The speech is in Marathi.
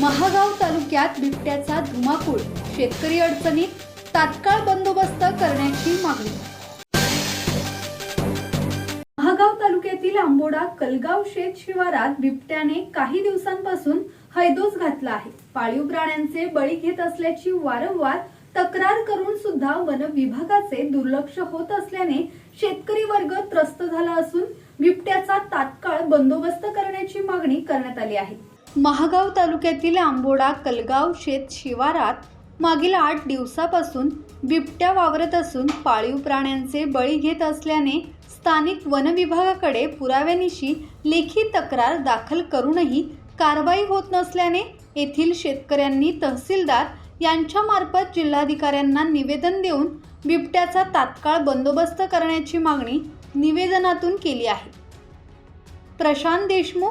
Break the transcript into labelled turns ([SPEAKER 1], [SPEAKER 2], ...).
[SPEAKER 1] महागाव तालुक्यात बिबट्याचा धुमाकूळ. शेतकरी अडचणीत तात्काळ बंदोबस्त करण्याची मागणी. महागाव तालुक्यातील आंबोडा कलगाव शेत शिवारात बिबट्याने काही दिवसांपासून हैदोस घातला आहे. पाळीव प्राण्यांचे बळी घेत असल्याची वारंवार तक्रार करून सुद्धा वन विभागाचे दुर्लक्ष होत असल्याने शेतकरी वर्ग त्रस्त झाला असून बिबट्याचा तात्काळ बंदोबस्त करण्याची मागणी करण्यात आली आहे. महागाव तालुक्यातील आंबोडा कलगाव शेत शिवारात मागील आठ दिवसापासून बिबट्या वावरत असून पाळीव प्राण्यांचे बळी घेत असल्याने स्थानिक वनविभागाकडे पुराव्यानिशी लेखी तक्रार दाखल करूनही कारवाई होत नसल्याने येथील शेतकऱ्यांनी तहसीलदार यांच्यामार्फत जिल्हाधिकाऱ्यांना निवेदन देऊन बिबट्याचा तात्काळ बंदोबस्त करण्याची मागणी निवेदनातून केली आहे. प्रशांत देशमुख